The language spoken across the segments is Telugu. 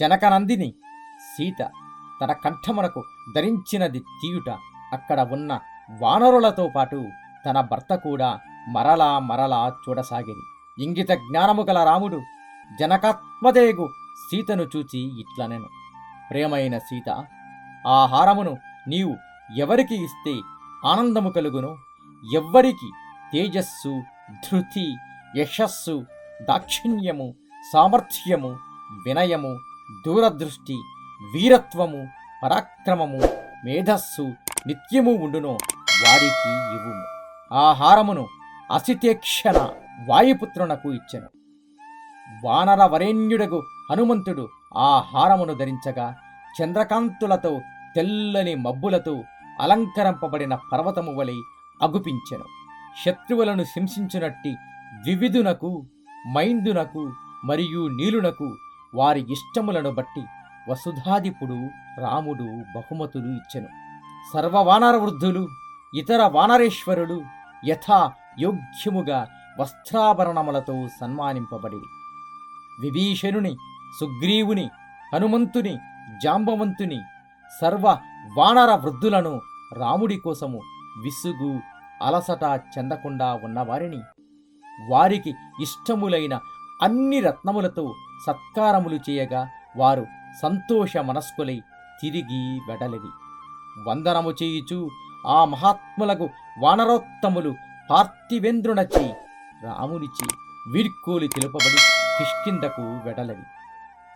జనకనందిని సీత తన కంఠమునకు ధరించినది తీయుట అక్కడ ఉన్న వానరులతో పాటు తన భర్త కూడా మరలా మరలా చూడసాగిరి. ఇంగిత జ్ఞానము గల రాముడు జనకాత్మదేగు సీతను చూచి ఇట్లనెను. ప్రేమైన సీత ఆ హారమును నీవు ఎవరికి ఇస్తే ఆనందము కలుగును? ఎవ్వరికి? తేజస్సు ధృతి యశస్సు దాక్షిణ్యము సామర్థ్యము వినయము దూరదృష్టి వీరత్వము పరాక్రమము మేధస్సు నిత్యము ఉండునో వారికి ఇవ్వుము. ఆ హారమును అసితేక్షణ వాయుపుత్రునకు ఇచ్చెను. వానర వరేణ్యుడగు హనుమంతుడు ఆ హారమును ధరించగా చంద్రకాంతులతో తెల్లని మబ్బులతో అలంకరింపబడిన పర్వతము వలె అగుపించెను. శత్రువులను హింసించునట్టి వివిధునకు మైందునకు మరియు నీలునకు వారి ఇష్టములను బట్టి వసుధాదిపుడు రాముడు బహుమతులు ఇచ్చెను. సర్వవానర వృద్ధులు ఇతర వానరేశ్వరులు యథా యోగ్యముగా వస్త్రాభరణములతో సన్మానింపబడి విభీషణుని సుగ్రీవుని హనుమంతుని జాంబవంతుని సర్వ వానర వృద్ధులను రాముడి కోసము విసుగు అలసట చెందకుండా ఉన్నవారిని వారికి ఇష్టములైన అన్ని రత్నములతో సత్కారములు చేయగా వారు సంతోష మనస్కులై తిరిగి వెడలివి వందనము చేయుచు ఆ మహాత్ములకు వానరోత్తములు పార్థివేంద్రునచి రామునిచి వీర్కోలి తెలుపబడి కిష్కిందకు వెడలవి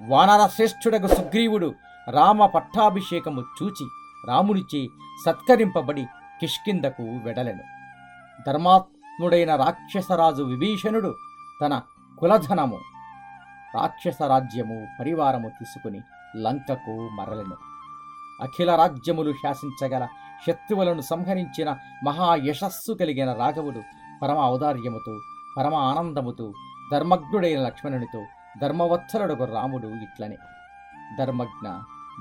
వానర శ్రేష్ఠుడకు సుగ్రీవుడు రామ పట్టాభిషేకము చూచి రామునిచే సత్కరింపబడి కిష్కిందకు వెడలెను. ధర్మాత్ముడైన రాక్షసరాజు విభీషణుడు తన కులధనము రాక్షస రాజ్యము పరివారము తీసుకుని లంకకు మరలెను. అఖిల రాజ్యములు శాసించగల శత్రువులను సంహరించిన మహా యశస్సు కలిగిన రాఘవుడు పరమ ఔదార్యముతో పరమ ఆనందముతో ధర్మజ్ఞుడైన లక్ష్మణునితో ధర్మవత్సరుడు రాముడు ఇట్లనే. ధర్మజ్ఞ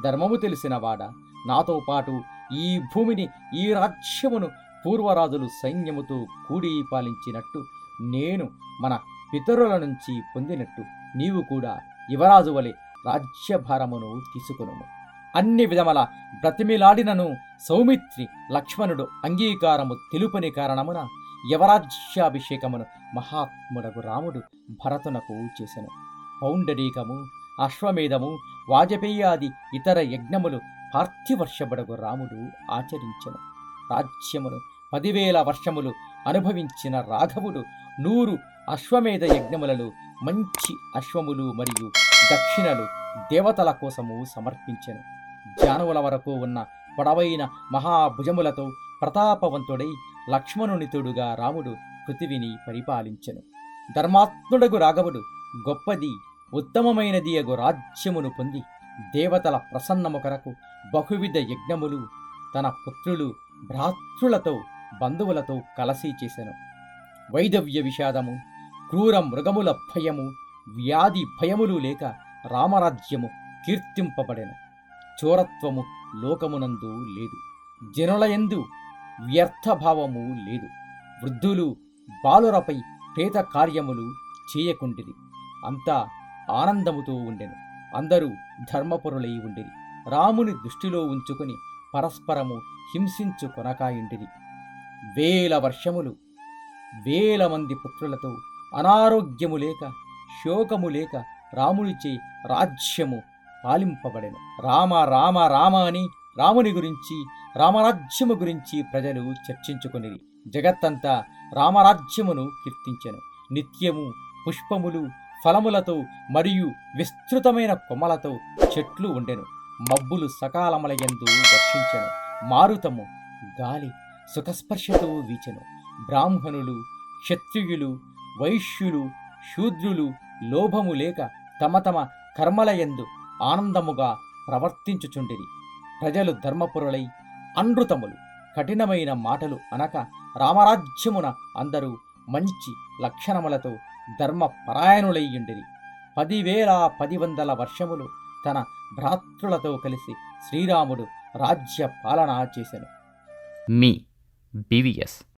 ధర్మము తెలిసిన వాడ నాతో పాటు ఈ భూమిని ఈ రాజ్యమును పూర్వరాజులు సైన్యముతో కూడి పాలించినట్టు నేను మన పితరుల నుంచి పొందినట్టు నీవు కూడా యువరాజు వలె రాజ్యభారమును తీసుకును అన్ని విధముల బ్రతిమిలాడినను సౌమిత్రి లక్ష్మణుడు అంగీకారము తెలుపని కారణమున యవరాజ్యాభిషేకమును మహాత్ముడకు రాముడు భరతునకు చేసెను. పౌండరీకము అశ్వమేధము వాజపేయాది ఇతర యజ్ఞములు పార్థివర్షబడగు రాముడు ఆచరించెను. రాజ్యమును పదివేల వర్షములు అనుభవించిన రాఘవుడు నూరు అశ్వమేధ యజ్ఞములలో మంచి అశ్వములు మరియు దక్షిణలు దేవతల కోసము సమర్పించెను. జానువుల వరకు ఉన్న పొడవైన మహాభుజములతో ప్రతాపవంతుడై లక్ష్మణునితుడుగా రాముడు పృథివిని పరిపాలించెను. ధర్మాత్ముడగు రాఘవుడు గొప్పది ఉత్తమమైనది అగు రాజ్యమును పొంది దేవతల ప్రసన్నము కొరకు బహువిధ యజ్ఞములు తన పుత్రులు భ్రాతృలతో బంధువులతో కలసి చేసెను. వైదవ్య విషాదము క్రూర మృగముల భయము వ్యాధి భయములు లేక రామరాజ్యము కీర్తింపబడెను. చోరత్వము లోకమునందు లేదు జనులయందు వ్యర్థభావము లేదు. వృద్ధులు బాలురపై ప్రేత కార్యములు చేయకుండిరి అంతా ఆనందముతో ఉండెను. అందరూ ధర్మపరులై ఉండిరి రాముని దృష్టిలో ఉంచుకొని పరస్పరము హింసించుకొనకాయుండిరి వేల వర్షములు వేల మంది పుత్రులతో అనారోగ్యము లేక శోకము లేక రామునిచే రాజ్యము పాలింపబడెను. రామ రామ రామ అని రాముని గురించి రామరాజ్యము గురించి ప్రజలు చర్చించుకుని జగత్తంతా రామరాజ్యమును కీర్తించెను. నిత్యము పుష్పములు ఫలములతో మరియు విస్తృతమైన కొమ్మలతో చెట్లు ఉండెను. మబ్బులు సకాలములయందు వర్షించెను. మారుతము గాలి సుఖస్పర్శతో వీచెను. బ్రాహ్మణులు క్షత్రియులు వైశ్యులు శూద్రులు లోభము లేక తమ తమ కర్మలయందు ఆనందముగా ప్రవర్తించుచుండిరి. ప్రజలు ధర్మపురులై అనృతములు. కఠినమైన మాటలు అనక రామరాజ్యమున అందరూ మంచి లక్షణములతో ధర్మపరాయణులయ్యుండిరి. పదివేల పది వందల వర్షములు తన భ్రాతృలతో కలిసి శ్రీరాముడు రాజ్య పాలన చేశాను మీ బీవీఎస్